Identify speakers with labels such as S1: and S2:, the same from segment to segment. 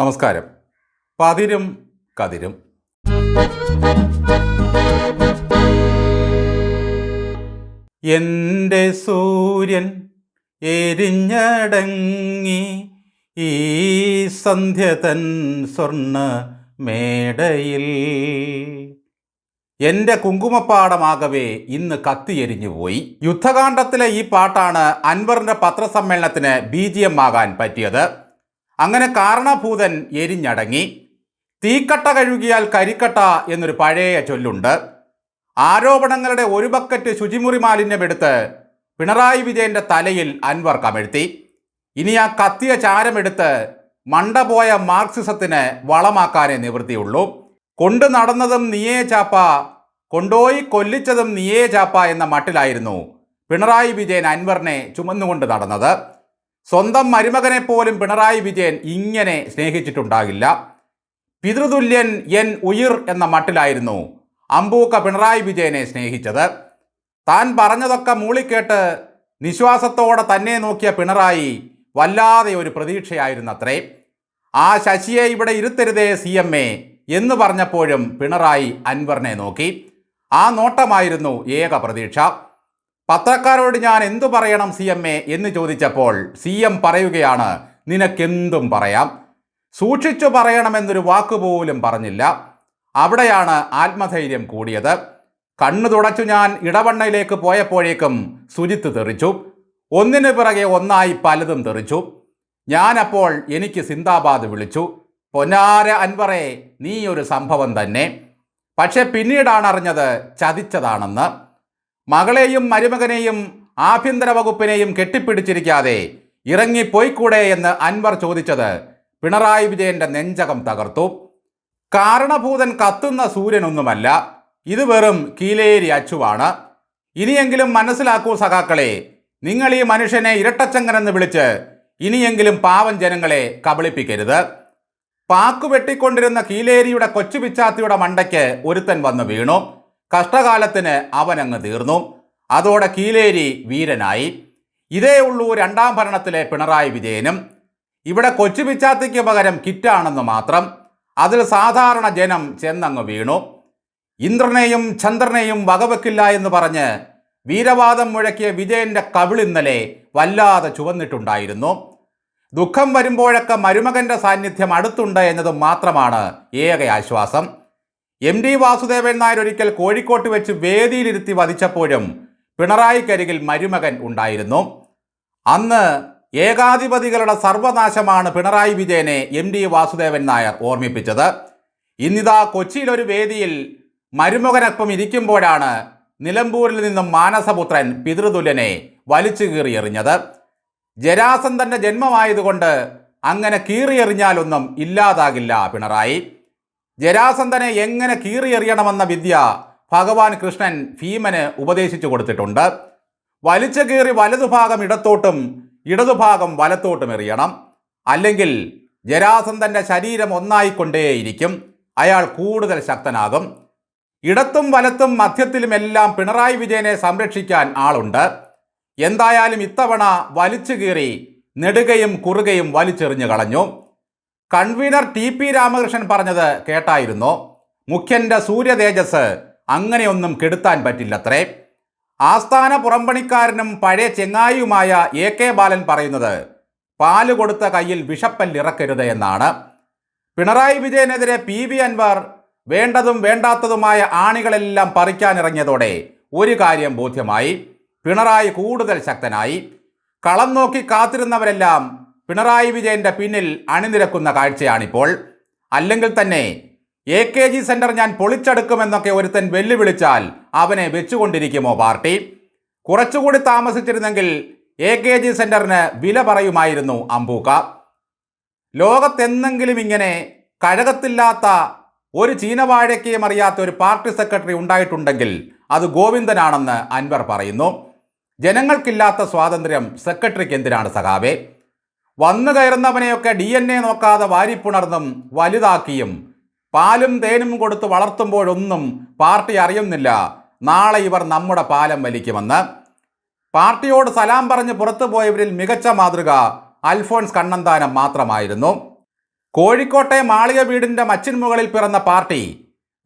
S1: നമസ്കാരം. പതിരും കതിരും. എന്റെ സൂര്യൻ എരിഞ്ഞടങ്ങി ഈ സന്ധ്യ തൻ സ്വർണ മേടയിൽ. എന്റെ കുങ്കുമപ്പാടമാകവേ ഇന്ന് കത്തിയെരിഞ്ഞുപോയി. പോയി യുദ്ധകാണ്ഡത്തിലെ ഈ പാട്ടാണ് അൻവറിന്റെ പത്രസമ്മേളനത്തിന് ബി ജി എം ആകാൻ പറ്റിയത്. അങ്ങനെ കാരണഭൂതൻ എരിഞ്ഞടങ്ങി. തീക്കട്ട കഴുകിയാൽ കരിക്കട്ട എന്നൊരു പഴയ ചൊല്ലുണ്ട്. ആരോപണങ്ങളുടെ ഒരു ബക്കറ്റ് ശുചിമുറി മാലിന്യമെടുത്ത് പിണറായി വിജയന്റെ തലയിൽ അൻവർ കമഴ്ത്തി. ഇനി ആ കത്തിയ ചാരമെടുത്ത് മണ്ടപോയ മാർക്സിസത്തിന് വളമാക്കാനേ നിവൃത്തിയുള്ളൂ. കൊണ്ടു നടന്നതും നീയേ ചാപ്പ കൊണ്ടുപോയി കൊല്ലിച്ചതും നീയേ ചാപ്പ എന്ന മട്ടിലായിരുന്നു പിണറായി വിജയൻ അൻവറിനെ ചുമന്നുകൊണ്ട് നടന്നത്. സ്വന്തം മരുമകനെ പോലും പിണറായി വിജയൻ ഇങ്ങനെ സ്നേഹിച്ചിട്ടുണ്ടാകില്ല. പിതൃതുല്യൻ എൻ ഉയിർ എന്ന മട്ടിലായിരുന്നു അമ്പൂക്ക പിണറായി വിജയനെ സ്നേഹിച്ചത്. താൻ പറഞ്ഞതൊക്കെ മൂളിക്കേട്ട് നിശ്വാസത്തോടെ തന്നെ നോക്കിയ പിണറായി വല്ലാതെ ഒരു പ്രതീക്ഷയായിരുന്നത്രേ. ആ ശശിയെ ഇവിടെ ഇരുത്തരുതേ സി എം എ എന്ന് പറഞ്ഞപ്പോഴും പിണറായി അൻവറിനെ നോക്കി. ആ നോട്ടമായിരുന്നു ഏക പ്രതീക്ഷ. പത്രക്കാരോട് ഞാൻ എന്തു പറയണം സി എം എ എന്ന് ചോദിച്ചപ്പോൾ സി എം പറയുകയാണ് നിനക്കെന്തും പറയാം. സൂക്ഷിച്ചു പറയണമെന്നൊരു വാക്കുപോലും പറഞ്ഞില്ല. അവിടെയാണ് ആത്മധൈര്യം കൂടിയത്. കണ്ണു തുടച്ചു ഞാൻ ഇടവണ്ണയിലേക്ക് പോയപ്പോഴേക്കും സുജിത്ത് തെറിച്ചു. ഒന്നിനു പിറകെ ഒന്നായി പലതും തെറിച്ചു. ഞാനപ്പോൾ എനിക്ക് സിന്ദാബാദ് വിളിച്ചു. പൊന്നാര അൻവറെ നീ ഒരു സംഭവം തന്നെ. പക്ഷെ പിന്നീടാണ് അറിഞ്ഞത് ചതിച്ചതാണെന്ന്. മകളെയും മരുമകനെയും ആഭ്യന്തര വകുപ്പിനെയും കെട്ടിപ്പിടിച്ചിരിക്കാതെ ഇറങ്ങിപ്പോയിക്കൂടെ എന്ന് അൻവർ ചോദിച്ചത് പിണറായി വിജയന്റെ നെഞ്ചകം തകർത്തു. കാരണഭൂതൻ കത്തുന്ന സൂര്യനൊന്നുമല്ല ഇത് വെറും കീലേരി അച്ചുവാണ്. ഇനിയെങ്കിലും മനസ്സിലാക്കൂ സഖാക്കളെ നിങ്ങൾ ഈ മനുഷ്യനെ ഇരട്ടച്ചങ്കനെന്ന് വിളിച്ച് ഇനിയെങ്കിലും പാവം ജനങ്ങളെ കബളിപ്പിക്കരുത്. പാക്കു വെട്ടിക്കൊണ്ടിരുന്ന കീലേരിയുടെ കൊച്ചു പിച്ചാത്തിയുടെ മണ്ടയ്ക്ക് ഒരുത്തൻ വന്ന് വീണു. കഷ്ടകാലത്തിന് അവനങ്ങ് തീർന്നു. അതോടെ കീലേരി വീരനായി. ഇതേ ഉള്ളൂ രണ്ടാം ഭരണത്തിലെ പിണറായി വിജയനും. ഇവിടെ കൊച്ചു പിച്ചാത്തിക്ക് പകരം കിറ്റാണെന്ന് മാത്രം. അതിൽ സാധാരണ ജനം ചെന്നങ്ങ് വീണു. ഇന്ദ്രനെയും ചന്ദ്രനെയും വകവെക്കില്ല എന്ന് പറഞ്ഞ് വീരവാദം മുഴക്കിയ വിജയന്റെ കവിളിന്നലെ വല്ലാതെ ചുവന്നിട്ടുണ്ടായിരുന്നു. ദുഃഖം വരുമ്പോഴൊക്കെ മരുമകന്റെ സാന്നിധ്യം അടുത്തുണ്ട് എന്നത് മാത്രമാണ് ഏക ആശ്വാസം. എം ഡി വാസുദേവൻ നായർ ഒരിക്കൽ കോഴിക്കോട്ട് വെച്ച് വേദിയിലിരുത്തി വധിച്ചപ്പോഴും പിണറായിക്കരികിൽ മരുമകൻ ഉണ്ടായിരുന്നു. അന്ന് ഏകാധിപതികളുടെ സർവനാശമാണ് പിണറായി വിജയനെ എം ഡി വാസുദേവൻ നായർ ഓർമ്മിപ്പിച്ചത്. ഇന്നിതാ കൊച്ചിയിലൊരു വേദിയിൽ മരുമകനൊപ്പം ഇരിക്കുമ്പോഴാണ് നിലമ്പൂരിൽ നിന്നും മാനസപുത്രൻ പിതൃതുല്യനെ വലിച്ചു കീറിയെറിഞ്ഞത് ജരാസന്ധന്റെ ജന്മമായതുകൊണ്ട് അങ്ങനെ കീറിയെറിഞ്ഞാലൊന്നും ഇല്ലാതാകില്ല പിണറായി. ജരാസന്ധനെ എങ്ങനെ കീറിയെറിയണമെന്ന വിദ്യ ഭഗവാൻ കൃഷ്ണൻ ഭീമന് ഉപദേശിച്ചു കൊടുത്തിട്ടുണ്ട്. വലിച്ചു കീറി വലതുഭാഗം ഇടത്തോട്ടും ഇടതുഭാഗം വലത്തോട്ടും എറിയണം. അല്ലെങ്കിൽ ജരാസന്ധന്റെ ശരീരം ഒന്നായിക്കൊണ്ടേയിരിക്കും. അയാൾ കൂടുതൽ ശക്തനാകും. ഇടത്തും വലത്തും മധ്യത്തിലുമെല്ലാം പിണറായി വിജയനെ സംരക്ഷിക്കാൻ ആളുണ്ട്. എന്തായാലും ഇത്തവണ വലിച്ചു കീറി നെടുകയും കുറുകയും വലിച്ചെറിഞ്ഞു കളഞ്ഞു. കൺവീനർ ടി പി രാമകൃഷ്ണൻ പറഞ്ഞത് കേട്ടായിരുന്നു? മുഖ്യന്റെ സൂര്യ തേജസ് അങ്ങനെയൊന്നും കെടുത്താൻ പറ്റില്ലത്രേ. ആസ്ഥാന പുറംപണിക്കാരനും പഴയ ചെങ്ങായിയുമായ എ കെ ബാലൻ പറയുന്നത് പാൽ കൊടുത്ത കയ്യിൽ വിഷപ്പല്ലിറക്കരുത് എന്നാണ്. പിണറായി വിജയനെതിരെ പി വി അൻവർ വേണ്ടതും വേണ്ടാത്തതുമായ ആണികളെല്ലാം പറിക്കാനിറങ്ങിയതോടെ ഒരു കാര്യം ബോധ്യമായി. പിണറായി കൂടുതൽ ശക്തനായി. കളം നോക്കി കാത്തിരുന്നവരെല്ലാം പിണറായി വിജയന്റെ പിന്നിൽ അണിനിരക്കുന്ന കാഴ്ചയാണിപ്പോൾ. അല്ലെങ്കിൽ തന്നെ എ കെ ജി സെന്റർ ഞാൻ പൊളിച്ചെടുക്കുമെന്നൊക്കെ ഒരുത്തൻ വെല്ലുവിളിച്ചാൽ അവനെ വെച്ചുകൊണ്ടിരിക്കുമോ പാർട്ടി? കുറച്ചുകൂടി താമസിച്ചിരുന്നെങ്കിൽ എ കെ ജി സെന്ററിന് വില പറയുമായിരുന്നു അമ്പൂക്ക ലോകത്തെന്നെങ്കിലും ഇങ്ങനെ കഴകത്തില്ലാത്ത ഒരു ചീനവാഴയ്ക്കയും അറിയാത്ത ഒരു പാർട്ടി സെക്രട്ടറി ഉണ്ടായിട്ടുണ്ടെങ്കിൽ അത് ഗോവിന്ദനാണെന്ന് അൻവർ പറയുന്നു. ജനങ്ങൾക്കില്ലാത്ത സ്വാതന്ത്ര്യം സെക്രട്ടറിക്ക് എന്തിനാണ് സഖാവേ? വന്നു കയറുന്നവനെയൊക്കെ ഡി എൻ എ നോക്കാതെ വാരിപ്പുണർന്നും വലുതാക്കിയും പാലും തേനും കൊടുത്ത് വളർത്തുമ്പോഴൊന്നും പാർട്ടി അറിയുന്നില്ല. നാളെ ഇവർ നമ്മുടെ പാലം വലിക്കുമെന്ന്. പാർട്ടിയോട് സലാം പറഞ്ഞ് പുറത്തു പോയവരിൽ മികച്ച മാതൃക അൽഫോൺസ് കണ്ണന്താനം മാത്രമായിരുന്നു. കോഴിക്കോട്ടെ മാളിക വീടിന്റെ മച്ചിൻ മുകളിൽ പിറന്ന പാർട്ടി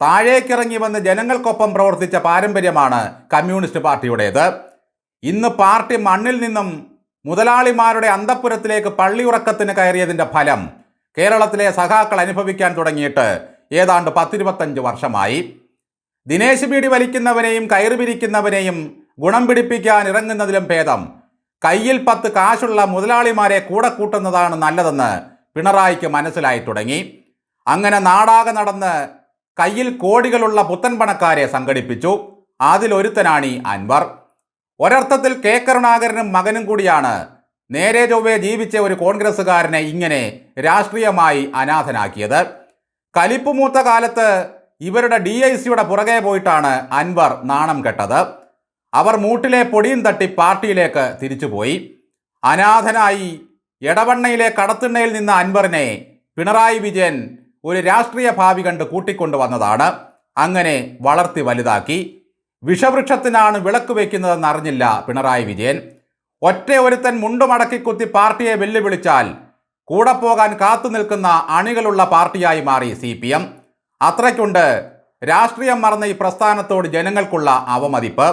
S1: താഴേക്കിറങ്ങി വന്ന് ജനങ്ങൾക്കൊപ്പം പ്രവർത്തിച്ച പാരമ്പര്യമാണ് കമ്മ്യൂണിസ്റ്റ് പാർട്ടിയുടേത്. ഇന്ന് പാർട്ടി മണ്ണിൽ നിന്നും മുതലാളിമാരുടെ അന്തപ്പുരത്തിലേക്ക് പള്ളിയുറക്കത്തിന് കയറിയതിന്റെ ഫലം കേരളത്തിലെ സഖാക്കൾ അനുഭവിക്കാൻ തുടങ്ങിയിട്ട് ഏതാണ്ട് പത്തിരുപത്തഞ്ച് വർഷമായി. ദിനേശ് പീടി വലിക്കുന്നവരെയും കയറി പിരിക്കുന്നവനെയും ഗുണം പിടിപ്പിക്കാൻ ഇറങ്ങുന്നതിലും ഭേദം. കയ്യിൽ പത്ത് കാശുള്ള മുതലാളിമാരെ കൂടെ കൂട്ടുന്നതാണ് നല്ലതെന്ന് പിണറായിക്ക് മനസ്സിലായി തുടങ്ങി. അങ്ങനെ നാടാകെ നടന്ന് കയ്യിൽ കോടികളുള്ള പുത്തൻ പണക്കാരെ സംഘടിപ്പിച്ചു. അതിലൊരുത്തനാണ് അൻവർ. ഒരർത്ഥത്തിൽ കെ. കരുണാകരനും മകനും കൂടിയാണ്. നേരെ ചൊവ്വെ ജീവിച്ച ഒരു കോൺഗ്രസ്സുകാരനെ ഇങ്ങനെ രാഷ്ട്രീയമായി അനാഥനാക്കിയത്. കലിപ്പുമൂത്ത കാലത്ത് ഇവരുടെ ഡി ഐ സിയുടെ പുറകെ പോയിട്ടാണ് അൻവർ നാണം കെട്ടത്. അവർ മൂട്ടിലെ പൊടിയും തട്ടി പാർട്ടിയിലേക്ക് തിരിച്ചുപോയി. അനാഥനായി എടവണ്ണയിലെ കടത്തിണ്ണയിൽ നിന്ന അൻവറിനെ പിണറായി വിജയൻ ഒരു രാഷ്ട്രീയ ഭാവി കണ്ട് കൂട്ടിക്കൊണ്ടുവന്നതാണ്. അങ്ങനെ വളർത്തി വലുതാക്കി. വിഷവൃക്ഷത്തിനാണ് വിളക്ക് വയ്ക്കുന്നതെന്ന് അറിഞ്ഞില്ല പിണറായി വിജയൻ. ഒറ്റ ഒരുത്തൻ മുണ്ടുമടക്കി കുത്തി പാർട്ടിയെ വെല്ലുവിളിച്ചാൽ കൂടെ പോകാൻ കാത്തു നിൽക്കുന്ന അണികളുള്ള പാർട്ടിയായി മാറി സി പി എം. അത്രയ്ക്കുണ്ട് രാഷ്ട്രീയം മറന്ന ഈ പ്രസ്ഥാനത്തോട് ജനങ്ങൾക്കുള്ള അവമതിപ്പ്.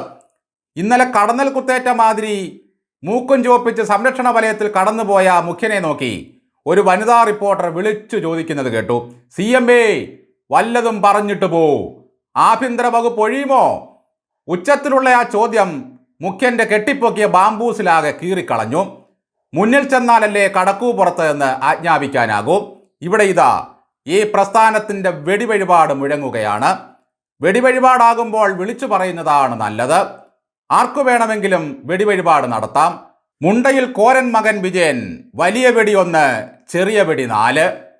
S1: ഇന്നലെ കടന്നൽ കുത്തേറ്റ മാതിരി മൂക്കും ചുവപ്പിച്ച് സംരക്ഷണ വലയത്തിൽ കടന്നുപോയ മുഖ്യനെ നോക്കി ഒരു വനിതാ റിപ്പോർട്ടർ വിളിച്ചു ചോദിക്കുന്നത് കേട്ടു. സി എം എ വല്ലതും പറഞ്ഞിട്ട് പോ. ആഭ്യന്തര വകുപ്പ് ഒഴിയുമോ? ഉച്ചത്തിലുള്ള ആ ചോദ്യം മുഖ്യന്റെ കെട്ടിപ്പൊക്കിയ ബാംബൂസിലാകെ കീറിക്കളഞ്ഞു. മുന്നിൽ ചെന്നാലല്ലേ കടക്കൂ പുറത്ത് എന്ന് ആജ്ഞാപിക്കാനാകൂ. ഇവിടെ ഇതാ ഈ പ്രസ്ഥാനത്തിന്റെ വെടിവഴിപാട് മുഴങ്ങുകയാണ്. വെടിവഴിപാടാകുമ്പോൾ വിളിച്ചു പറയുന്നതാണ് നല്ലത്. ആർക്കു വേണമെങ്കിലും വെടിവഴിപാട് നടത്താം. മുണ്ടയിൽ കോരൻ മകൻ വിജയൻ വലിയ വെടി ഒന്ന് ചെറിയ വെടി നാല്.